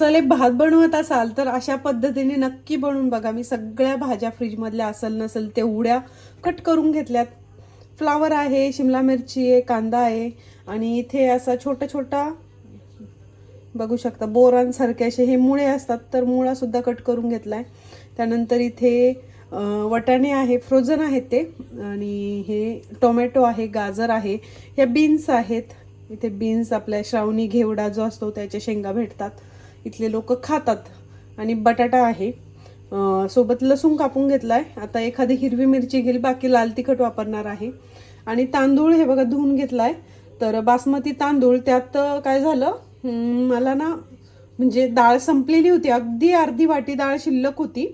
मसाले भात बनवत असाल तर अशा पद्धतीने नक्की बनवून बघा. मी सगळ्या भाज्या फ्रीजमधल्या असेल नसेल तेवढ्या कट करून घेतल्यात. फ्लावर आहे शिमला मिरची आहे कांदा आहे आणि इथे असा छोटा छोटा बघू शकता बोरांसारखे असे हे मुळे असतात तर मुळासुद्धा कट करून घेतला आहे त्यानंतर इथे वटाणे आहे फ्रोझन आहेत ते आणि हे टोमॅटो आहे गाजर आहे. ह्या बीन्स आहेत. इथे बीन्स आपल्या श्रावणी घेवडा जो असतो त्याच्या शेंगा भेटतात. इथले लोक खातात. आणि बटाटा आहे. सोबत लसूण कापून घेतलाय. आता एखादी हिरवी मिरची घेईल बाकी लाल तिखट वापरणार आहे. आणि तांदूळ हे बघा धुवून घेतलाय. तर बासमती तांदूळ त्यात काय झालं? मला ना म्हणजे डाळ संपलेली होती. अगदी अर्धी वाटी डाळ शिल्लक होती.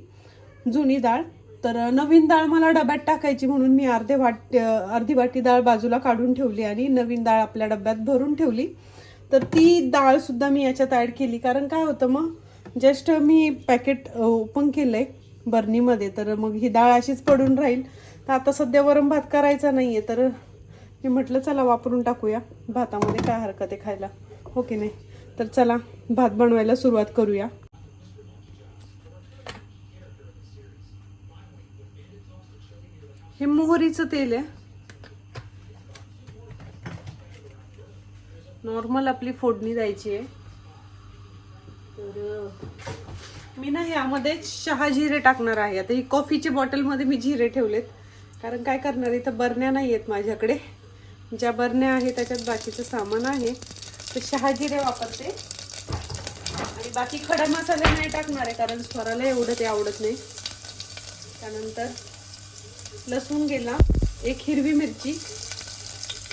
जुनी डाळ. तर नवीन डाळ मला डब्यात टाकायची म्हणून मी अर्धे वाट अर्धी वाटी डाळ बाजूला काढून ठेवली आणि नवीन डाळ आपल्या डब्यात भरून ठेवली. तर ती डाळ सुद्धा मी याच्यात ऍड केली. कारण काय होतं मग जस्ट मी पॅकेट ओपन केलंय बर्नीमध्ये तर मग ही डाळ अशीच पडून राहील. तर आता सध्या वरण भात करायचा नाहीये तर मी म्हटलं चला वापरून टाकूया. भातामध्ये काय हरकत आहे खायला? हो की नाही? तर चला भात बनवायला सुरुवात करूया. हे मोहरीचं तेल आहे. नॉर्मल आपली फोडणी द्यायची आहे. तर मी ना यामध्ये शहा जिरे टाकणार आहे. आता ही कॉफीच्या बॉटलमध्ये मी जिरे ठेवलेत. कारण काय करणार इथं बरण्या नाही आहेत माझ्याकडे. ज्या बरण्या आहे त्याच्यात बाकीचं सामान आहे. तर शहा जिरे वापरते. आणि बाकी खडा मसाले नाही टाकणार आहे कारण स्वराला एवढं ते आवडत नाही. त्यानंतर लसूण गेला एक हिरवी मिरची.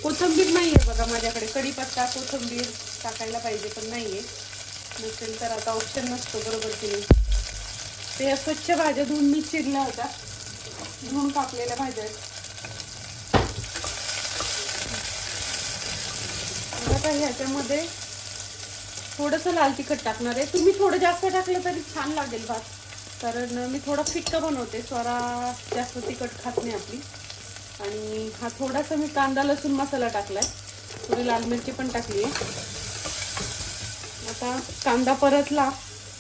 कोथिंबीर नाही आहे बघा माझ्याकडे. कढीपत्ता कोथिंबीर टाकायला पाहिजे पण नाही आहे नसेल तर आता ऑप्शन नसतो बरोबर की नाही? ते या स्वच्छ भाज्या धुवून मी चिरल्या होत्या. धुवून कापलेल्या भाज्या आहेत. आता ह्याच्यामध्ये थोडंसं लाल तिखट टाकणार आहे. तुम्ही थोडं जास्त टाकलं तरी छान लागेल भात. कारण मी थोडं फिक्का बनवते स्वरा जास्त तिखट खात नाही आपली. आणि हा थोडासा मी कांदा लसूण मसाला टाकलाय. थोडी लाल मिरची पण टाकली आहे. आता कांदा परतला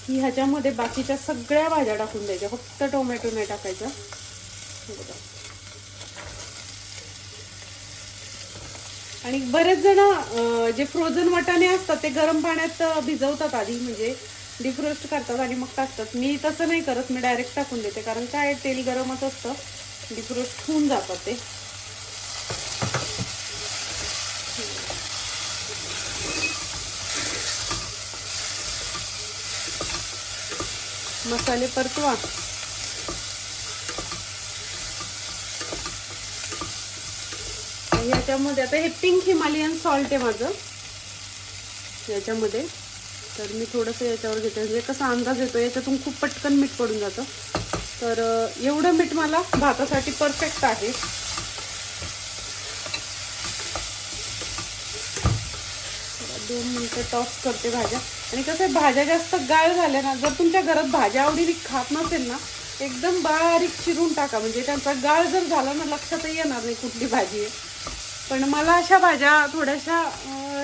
की ह्याच्यामध्ये बाकीच्या सगळ्या भाज्या टाकून द्यायच्या. फक्त टोमॅटो नाही टाकायच्या आणि बरेच जण जे फ्रोझन वाटाणे असतात ते गरम पाण्यात भिजवतात आधी. म्हणजे डिफ्रोस्ट करतात आणि मग टाकतात. मी तसं नाही करत. मी डायरेक्ट टाकून देते. कारण काय तेल गरमच असतं. डिफ्रोस्ट होऊन जातात ते. मसाले परतवा. याच्यामध्ये आता हे पिंक हिमालयन सॉल्ट आहे माझं. याच्यामध्ये. तर मी थोडंसं याच्यावर घेते. म्हणजे कसा अंदाज येतो याच्यातून खूप पटकन मीठ पडून जातं. तर एवढं मीठ मला भातासाठी परफेक्ट आहे. दोन मिनटं टॉस करते भाज्या. आणि कसं आहे भाज्या जास्त गाळ झाल्या ना जर तुमच्या घरात भाज्या आवडीने खात नसेल ना एकदम बारीक चिरून टाका. म्हणजे त्यांचा गाळ जर झाला ना लक्षातही येणार नाही कुठली भाजी आहे. पण मला अशा भाज्या थोड्याशा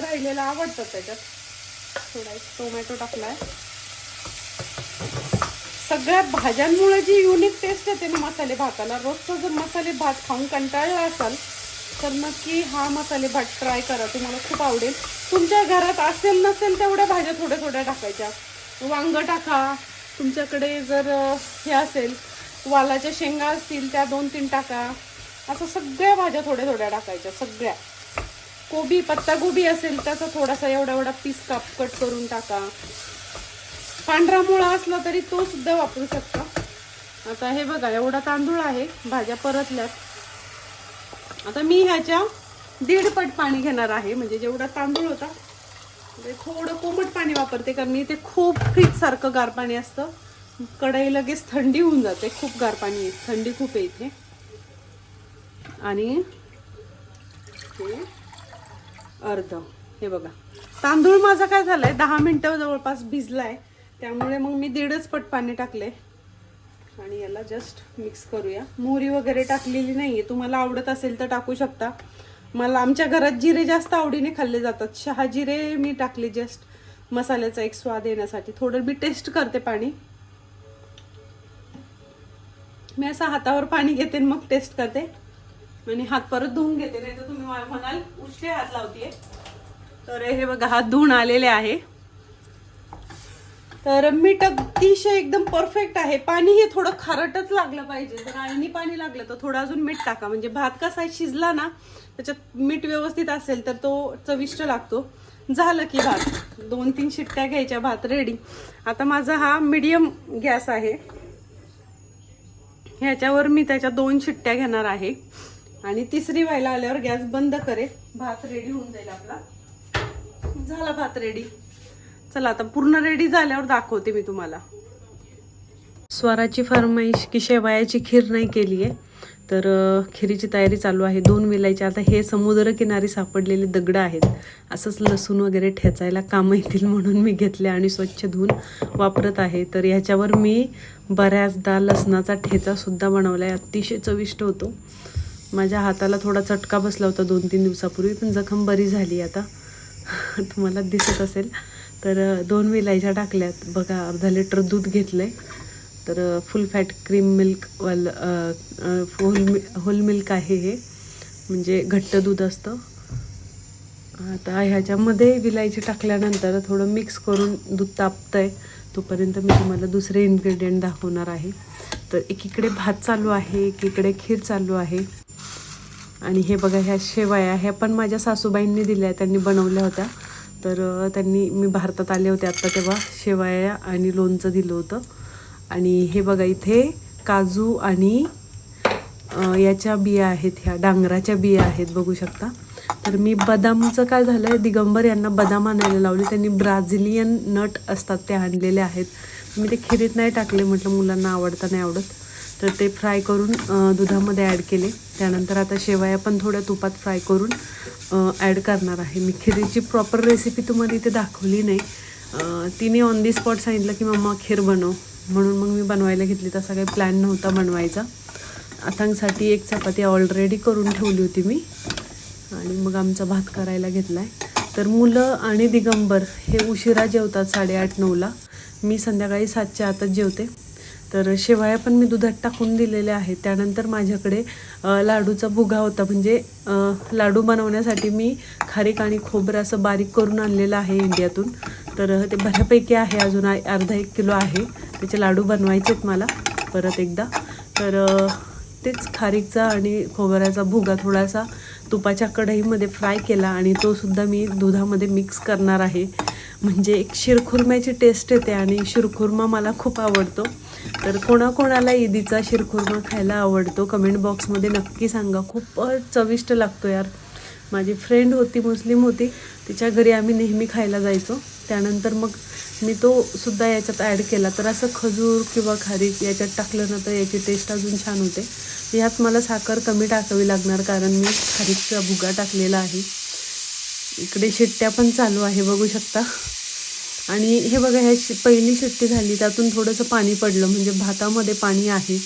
राहिलेल्या आवडतात त्याच्यात. थोडा एक टोमॅटो आहे सगळ्या भाज्यांमुळे जी युनिक टेस्ट येते ना मसाले भाताला रोजचा जर मसाले भात खाऊन कंटाळला असाल तर नक्की हा मसाले भात ट्राय करा. तुम्हाला खूप आवडेल. तुमच्या घरात असेल नसेल तेवढ्या भाज्या थोड्या थोड्या टाकायच्या. वांगं टाका. तुमच्याकडे जर हे असेल वालाच्या शेंगा असतील त्या दोन तीन टाका. असं सगळ्या भाज्या थोड्या थोड्या टाकायच्या सगळ्या. कोबी पत्ताकोबी असेल त्याचा थोडासा एवढा एवढा पीस काप कट करून टाका. पांढरा मुळा असला तरी तो सुद्धा वापरू शकता. आता हे बघा एवढा तांदूळ आहे भाज्या परतल्यात. आता मी ह्याच्या दीड पट पाणी घेणार आहे म्हणजे जेवढा तांदूळ होता म्हणजे थोडं कोमट पाणी वापरते कारण मी ते खूप फ्रीजसारखं गार पाणी असतं. कढई लगेच थंडी होऊन जाते खूप गार पाणी आहे थंडी खूप आहे इथे. आणि अर्ध. हे बघा. तांदूळ माझा काय झालाय दहा मिनिटं जवळपास भिजलाय त्यामुळे मग मी दीडच पट पाणी टाकले आणि याला जस्ट मिक्स करूया. मोहरी वगैरे टाकलेली नाहीये. तुम्हाला आवडत असेल तर टाकू शकता. मला आमच्या घरात जिरे जास्त आवडीने खाल्ले जातात. शहा जिरे मी टाकले जस्ट मसाल्याचा एक स्वाद येण्यासाठी. थोडं मी टेस्ट करते पाणी. मी असं हातावर पाणी घेते आणि मग टेस्ट करते. आणि हात परत धुवून घेते. नाही तर तुम्ही मला म्हणाल उष्टे हात लावते तर हे बघा हात धुवून आलेले आहे. तर मीठ अतिशय एकदम परफेक्ट आहे. पाणी हे थोडं खारटच लागलं पाहिजे. जर आळणी पाणी लागलं तर थोडं अजून मीठ टाका. म्हणजे भात कसा शिजला ना त्याच्यात मीठ व्यवस्थित असेल तर तो चविष्ट लागतो. झालं की भात. दोन तीन शिट्ट्या घ्यायच्या भात रेडी आता माझा हा मीडियम गॅस आहे. ह्याच्यावर मी त्याच्या दोन शिट्ट्या घेणार आहे. आणि तिसरी व्हायला आल्यावर गॅस बंद करेल. भात रेडी होऊन जाईल आपला. झाला भात रेडी चला आता पूर्ण रेडी झाल्यावर दाखवते मी तुम्हाला. स्वराची फरमाईश की शेवायाची खीर नाही केली आहे. तर खिरीची तयारी चालू आहे. दोन विलायचे. आता हे समुद्रकिनारी सापडलेले दगड आहेत. असंच लसूण वगैरे ठेचायला कामं येतील म्हणून मी घेतले आणि स्वच्छ धुवून वापरत आहे. तर ह्याच्यावर मी बऱ्याचदा लसणाचा ठेचासुद्धा बनवला आहे. अतिशय चविष्ट होतो. माझ्या हाताला थोडा चटका बसला होता दोन तीन दिवसापूर्वी पण जखम बरी झाली आता. तुम्हाला दिसत असेल. तर दोन विलायच्या टाकल्यात. बघा अर्धा लिटर दूध घेतलं आहे तर फुल फॅट क्रीम मिल्क वाल होल मि होल मिल्क आहे हे. म्हणजे घट्ट दूध असतं. आता ह्याच्यामध्ये विलायची टाकल्यानंतर थोडं मिक्स करून दूध तापतं आहे तोपर्यंत मी तुम्हाला दुसरे इन्ग्रेडियंट दाखवणार आहे. तर एकीकडे भात चालू आहे एकीकडे खीर चालू आहे. आणि हे बघा ह्या शेवाया ह्या पण माझ्या सासूबाईंनी दिल्या त्यांनी बनवल्या होत्या. तर त्यांनी मी भारतात आले होते आत्ता तेव्हा शेवाया आणि लोणचं दिलं होतं. आणि हे बघा इथे काजू आणि याच्या बिया आहेत ह्या डांगराच्या बिया आहेत बघू शकता. तर मी बदामचं काय झालं दिगंबर यांना बदाम आणायला लावले. त्यांनी ब्राझिलियन नट असतात ते आणलेले आहेत. मी ते खिरीत नाही टाकले म्हटलं मुलांना आवडता नाही आवडत. तर ते फ्राय करून दुधामध्ये ॲड केले. त्यानंतर आता शेवया पण थोड्या तुपात फ्राय करून ॲड करणार आहे. मी खिरीची प्रॉपर रेसिपी तुम्हाला इथे दाखवली नाही. तिने ऑन दी स्पॉट सांगितलं की मम्मा खीर बनव. म्हणून मग मी बनवायला घेतली. तसा काही प्लॅन नव्हता बनवायचा. आथांसाठी एक चपाती ऑलरेडी करून ठेवली होती मी. आणि मग आमचा भात करायला घेतला आहे तर मुलं आणि दिगंबर हे उशिरा जेवतात साडेआठ नऊला. मी संध्याकाळी सातच्या आतच जेवते. तर शेवाया पण मी दुधात टाकून दिलेल्या आहेत. त्यानंतर माझ्याकडे लाडूचा भुगा होता. म्हणजे लाडू बनवण्यासाठी मी खारीक आणि खोबरं असं बारीक करून आणलेलं आहे इंडियातून. तर ते बऱ्यापैकी आहे. अजून अर्धा एक किलो आहे. त्याचे लाडू बनवायचे आहेत मला परत एकदा. तर तेच खारीकचा आणि खोबऱ्याचा भुगा थोडासा तुपाच्या कढईमध्ये फ्राय केला आणि तोसुद्धा मी दुधामध्ये मिक्स करणार आहे. म्हणजे एक शिरखुर्म्याची टेस्ट येते आणि शिरखुर्मा मला खूप आवडतो. तर कोणाकोणाला ईदीचा शिरखुर्मा खायला आवडतो कमेंट बॉक्समध्ये नक्की सांगा. खूपच चविष्ट लागतो यार. माझी फ्रेंड होती मुस्लिम होती. तिच्या घरी आम्ही नेहमी खायला जायचो. त्यानंतर मग मी तो सुद्धा याच्यात ॲड केला. तर असं खजूर किंवा खारीक याच्यात टाकलं ना तर याची टेस्ट अजून छान होते. ह्यात मला साखर कमी टाकावी लागणार कारण मी खारीकचा भुगा टाकलेला आहे. इकडे शिट्ट्या पण चालू आहे बघू शकता. आणि हे बघा ह्या शि पहिली शिट्टी झाली त्यातून थोडंसं पाणी पडलं म्हणजे भातामध्ये पाणी आहे.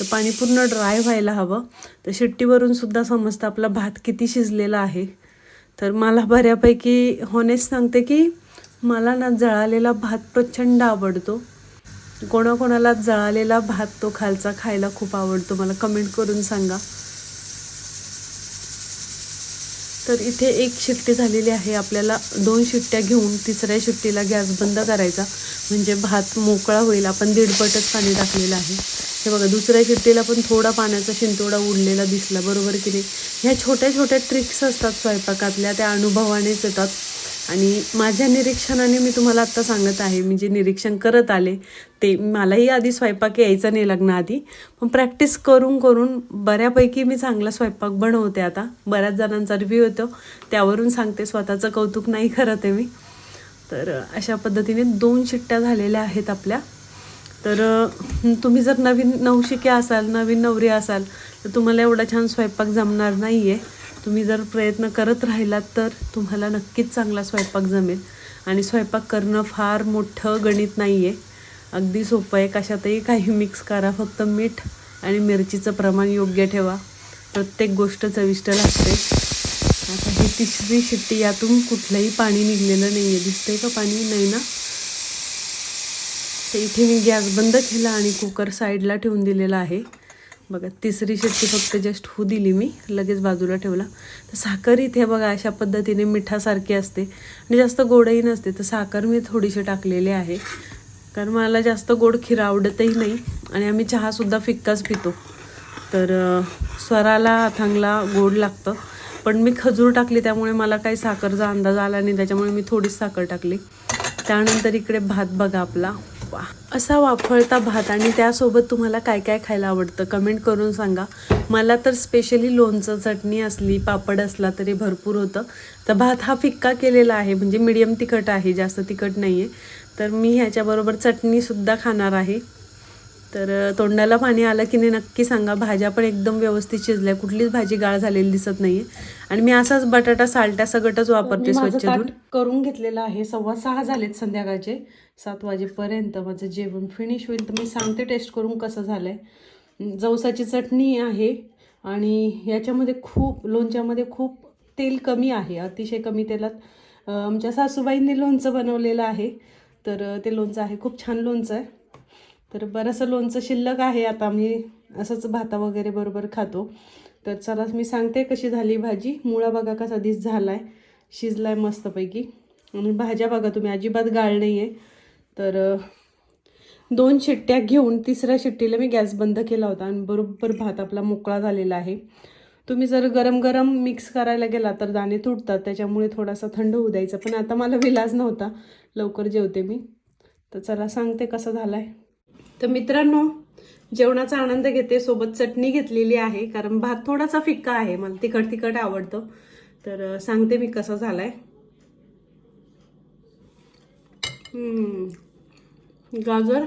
तर पाणी पूर्ण ड्राय व्हायला हवं. तर शिट्टीवरून सुद्धा समजतं आपला भात किती शिजलेला आहे. तर मला बऱ्यापैकी होनेस सांगते की मला ना जळालेला भात प्रचंड आवडतो. कोणाकोणाला जळालेला भात तो खालचा खायला खूप आवडतो. मला कमेंट करून सांगा. तर इथे एक शिट्टी झालेली आहे. आपल्याला दोन शिट्ट्या घेऊन तिसऱ्या शिट्टीला गॅस बंद करायचा. म्हणजे भात मोकळा होईल. आपण दीडपटच पाणी टाकलेलं आहे. हे बघा दुसऱ्या शिट्टीला पण थोडा पाण्याचा शिंतोडा उडलेला दिसला. बरोबर की नाही? ह्या छोट्या छोट्या ट्रिक्स असतात स्वयंपाकातल्या. त्या अनुभवानेच येतात. आणि माझ्या निरीक्षणाने मी तुम्हाला आत्ता सांगत आहे मी जे निरीक्षण करत आले ते मलाही आधी स्वयंपाक यायचा नाही लग्नाआधी पण प्रॅक्टिस करून करून बऱ्यापैकी मी चांगला स्वयंपाक बनवते आता. बऱ्याच जणांचा रिव्ह्यू येतो त्यावरून सांगते स्वतःचं कौतुक नाही करत आहे मी. तर अशा पद्धतीने दोन शिट्ट्या झालेल्या आहेत आपल्या. तर तुम्ही जर नवीन नवशिके असाल नवीन नवरी असाल तर तुम्हाला एवढा छान स्वयंपाक जमणार नाही आहे तुम्ही जर प्रयत्न करत राहिलात तर तुम्हाला नक्कीच चांगला स्वयंपाक जमेल. आणि स्वयंपाक करणं फार मोठं गणित नाही आहे अगदी सोपं आहे. कशातही काही मिक्स करा. फक्त मीठ आणि मिरचीचं प्रमाण योग्य ठेवा. प्रत्येक गोष्ट चविष्ट लागते. आता ही तिसरी शिट्टी यातून कुठलंही पाणी निघलेलं नाही आहे दिसतंय का पाणी? नाही ना? तर इथे मी गॅस बंद केला आणि कुकर साईडला ठेवून दिलेला आहे. बघा तिसरी शिट्टी फक्त जस्ट होऊ दिली मी लगेच बाजूला ठेवला. तर साखर इथे बघा अशा पद्धतीने मिठासारखी असते. आणि जास्त गोडही नसते तर साखर मी थोडीशी टाकलेली आहे. कारण मला जास्त गोड खीर आवडतही नाही आणि आम्ही चहासुद्धा फिक्काच पितो. तर स्वराला अथांगला गोड लागतं. पण मी खजूर टाकली त्यामुळे मला काही साखरचा अंदाज आला नाही त्याच्यामुळे मी थोडीच साखर टाकली. त्यानंतर इकडे भात बघा आपला. वा असा वाफळता भात आणि त्यासोबत तुम्हाला काय काय खायला आवडतं कमेंट करून सांगा. मला तर स्पेशली लोणचं चटणी असली पापड असला तरी भरपूर होतं. तर भात हा फिक्का केलेला आहे म्हणजे मीडियम तिखट आहे जास्त तिखट नाही आहे तर मी ह्याच्याबरोबर चटणीसुद्धा खाणार आहे. तर तोंडाला पाणी आलं की नाही नक्की सांगा. भाज्या पण एकदम व्यवस्थित शिजल्या. कुठलीच भाजी गाळ झालेली दिसत नाहीये. आणि मी असाच बटाटा सालट्या सगटच वापरते स्वच्छ करून घेतलेलं आहे. सव्वा सहा झालेत संध्याकाळचे. सात वाजेपर्यंत माझं जेवण फिनिश होईल. तर मी सांगते टेस्ट करून कसं झालंय. जवसाची चटणी आहे आणि याच्यामध्ये खूप लोणच्यामध्ये खूप तेल कमी आहे. अतिशय कमी तेलात आमच्या सासूबाईंनी लोणचं बनवलेलं आहे. तर ते लोणचं आहे. खूप छान लोणचं आहे. तर बरंचसं लोणचं शिल्लक आहे आता. मी असंच भाता वगैरे बरोबर खातो. तर चला मी सांगते कशी झाली भाजी. मुळा बघा कसा दिस झाला आहे शिजला आहे मस्तपैकी. आणि भाज्या बघा तुम्ही अजिबात गाळ नाही आहे तर दोन शिट्ट्या घेऊन तिसऱ्या शिट्टीला मी गॅस बंद केला होता आणि बरोबर भात आपला मोकळा झालेला आहे. तुम्ही जर गरम गरम मिक्स करायला गेला तर दाणे तुटतात. त्याच्यामुळे थोडासा थंड होऊ द्यायचा. पण आता मला विलाज नव्हता. लवकर जेवते मी. तर चला सांगते कसं झालं आहे तर मित्रांनो जेवणाचा आनंद घेते सोबत चटणी घेतलेली आहे कारण भात थोडासा फिक्का आहे मला तिखट तिखट आवडतं. तर सांगते मी कसा झाला आहे गाजर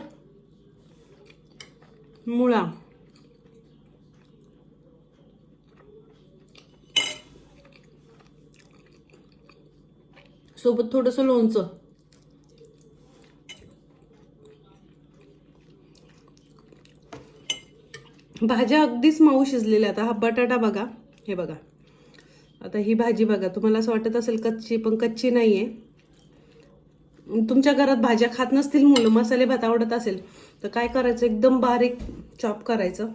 मुळा सोबत थोडंसं लोणचं. भाज्या अगदीच मऊ शिजलेल्या आता हा बटाटा बघा. हे बघा. आता ही भाजी बघा. तुम्हाला असं वाटत असेल कच्ची पण कच्ची नाही आहे तुमच्या घरात भाज्या खात नसतील मुलं मसाले भात आवडत असेल तर काय करायचं? एकदम बारीक चॉप करायचं.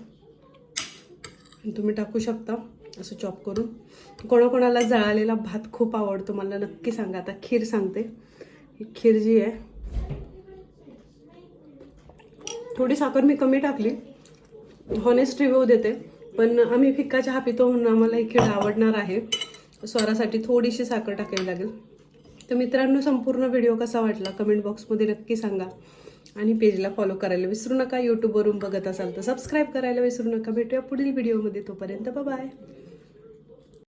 तुम्ही टाकू शकता. असं चॉप करून. कोणाकोणाला जळालेला भात खूप आवडतो. मला नक्की सांगा. आता खीर सांगते. ही खीर जी आहे. थोडी साखर मी कमी टाकली. हॉनेस्ट रिव्ह्यू देते. पण आम्ही फिक्का चहा पितो म्हणून आम्हाला ही खीर आवडणार आहे. स्वारासाठी थोडीशी साखर टाकावी लागेल. तर मित्रांनो संपूर्ण व्हिडिओ कसा वाटला कमेंट बॉक्समध्ये नक्की सांगा. आणि पेजला फॉलो करायला विसरू नका. यूट्यूबवरून बघत असाल तर सबस्क्राईब करायला विसरू नका. भेटूया पुढील व्हिडिओमध्ये तोपर्यंत बाय